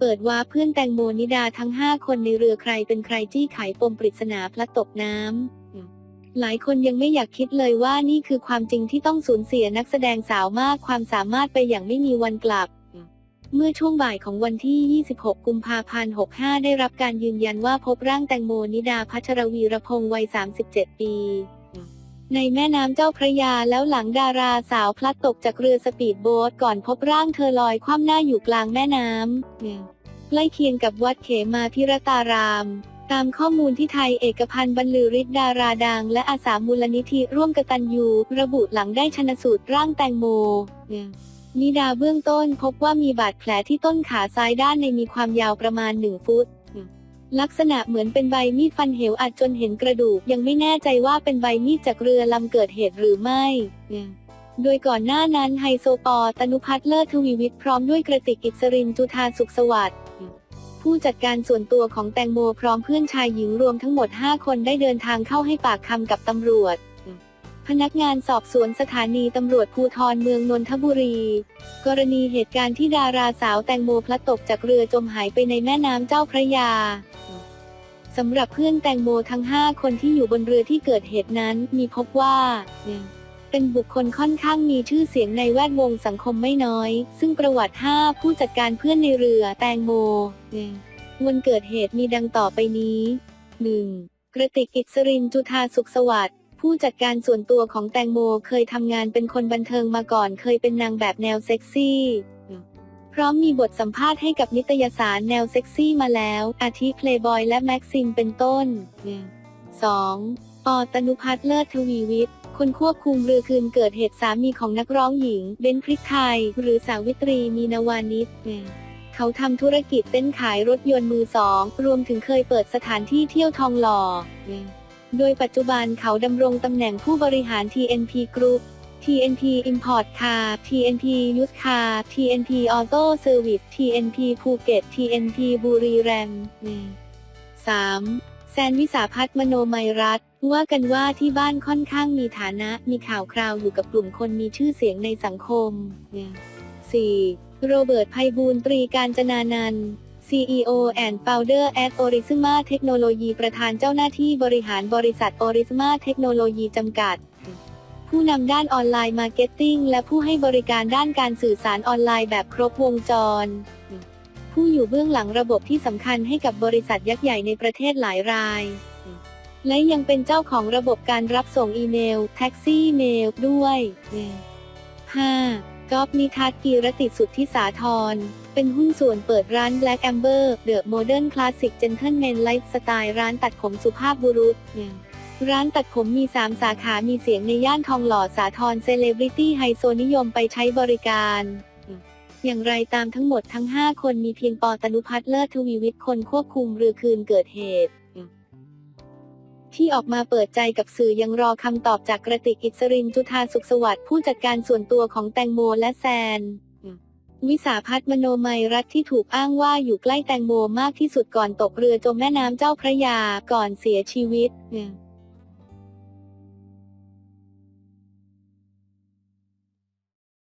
เปิดว่าเพื่อนแตงโมนิดาทั้ง 5 คนในเรือใครเป็นใครจี้ไขปมปริศนาพลัดตกน้ำ หลายคนยังไม่อยากคิดเลยว่านี่คือความจริงที่ต้องสูญเสียนักแสดงสาวมากความสามารถไปอย่างไม่มีวันกลับเมื่อช่วงบ่ายของวันที่ 26 กุมภาพันธ์ 65 ได้รับการยืนยันว่าพบร่างแตงโมนิดาพัชรวีรพงษ์วัย 37 ปี ในแม่น้ำเจ้าพระยาแล้วหลังดาราสาวพลัดตกจากเรือสปีดโบ๊ทก่อนพบร่างเธอลอยคว่ำหน้าอยู่กลางแม่น้ำใกล้เคียงกับวัดเขมาพิรตาราม ตามข้อมูลที่ไทยเอกพันธ์บรรลือฤทธิ์ดาราดัง และอาสามูลนิธิร่วมกตัญญูระบุหลังได้ชนสูตรร่างแตงโมนิดาเบื้องต้นพบว่ามีบาดแผลที่ต้นขาซ้ายด้านในมีความยาวประมาณ 1 ฟุต ลักษณะเหมือนเป็นใบมีดฟันเหวอัดจนเห็นกระดูก ยังไม่แน่ใจว่าเป็นใบมีดจากเรือลำเกิดเหตุหรือไม่ โดยก่อนหน้านั้นไฮโซปอตนุพัฒน์เลิศทวีวิทย์พร้อมด้วยกระติกอิสรินจุธาสุขสวัสดิ์ผู้จัดการส่วนตัวของแตงโมพร้อมเพื่อนชายหญิงรวมทั้งหมด 5 คนได้เดินทางเข้าให้ปากคำกับตำรวจ พนักงานสอบสวนสถานีตำรวจภูธรเมืองนนทบุรี กรณีเหตุการณ์ที่ดาราสาวแตงโมพลัดตกจากเรือจมหายไปในแม่น้ำเจ้าพระยาสำหรับเพื่อนแตงโมทั้ง 5 คนที่อยู่บนเรือที่เกิดเหตุนั้นมีพบว่า เป็นบุคคลค่อนข้างมีชื่อเสียงในแวดวงสังคมไม่น้อย ซึ่งประวัติ 5 ผู้จัดการเพื่อนในเรือแตงโมวันเกิดเหตุมีดังต่อไปนี้ 1. กระติกอิสรินจุธาสุขสวัสดิ์ ผู้จัดการส่วนตัวของแตงโมเคยทำงานเป็นคนบันเทิงมาก่อน เคยเป็นนางแบบแนวเซ็กซี่ พร้อมมีบทสัมภาษณ์ให้กับนิตยสารแนวเซ็กซี่มาแล้ว อาทิเพลย์บอยและแม็กซิมเป็นต้น 2. ปอตนุพัฒน์เลิศทวีวิทย์คนควบคุมเรือคืนเกิดเหตุสามีของนักร้องหญิง เบนพริกไทย หรือสาวิตรีมีนวานิชเขาทำธุรกิจเต้นขายรถยนต์มือสอง รวมถึงเคยเปิดสถานที่เที่ยวทองหล่อ โดยปัจจุบันเขาดำรงตำแหน่งผู้บริหาร TNP Group TNP Import Car TNP Used Car TNP Auto Service TNP ภูเก็ต TNP บุรีรัมย์ 3. แซนวิสาพัฒน์มโนมัยรัตน์ว่ากันว่าที่บ้านค่อนข้างมีฐานะ มีข่าวคราวอยู่กับกลุ่มคนมีชื่อเสียงในสังคม 4. โรเบิร์ตไพบูลตรีการจนานันท์ CEO and Founder at Orisma Technology ประธานเจ้าหน้าที่บริหารบริษัท Orisma Technology จำกัด ผู้นำด้านออนไลน์มาร์เก็ตติ้งและผู้ให้บริการด้านการสื่อสารออนไลน์แบบครบวงจร ผู้อยู่เบื้องหลังระบบที่สำคัญให้กับบริษัทยักษ์ใหญ่ในประเทศหลายราย และยังเป็นเจ้าของระบบการรับส่งอีเมล แท็กซี่เมล ด้วย 5. กอฟนิทัศกีรติสุทธิสาธร เป็นหุ้นส่วนเปิดร้าน Black Amber The Modern Classic Gentleman Lifestyle ร้านตัดผมสุภาพบุรุษ ร้านตัดผมมี 3 สาขา มีเสียงในย่านทองหล่อสาทรเซเลบริตี้ไฮโซนิยมไปใช้บริการอย่างไรตามทั้งหมดทั้ง 5 คนมีเพียงปอตนุพัฒน์เลิศทวีวิทย์คนควบคุมเรือคืนเกิดเหตุ ที่ออกมาเปิดใจกับสื่อยังรอคำตอบจากกระติกอิสรินจุธาสุขสวัสดิ์ผู้จัดการส่วนตัวของแตงโมและแซน วิสาพัฒน์มโนมัยรัฐที่ถูกอ้างว่าอยู่ใกล้แตงโมมากที่สุดก่อนตกเรือจมแม่น้ำเจ้าพระยาก่อนเสียชีวิต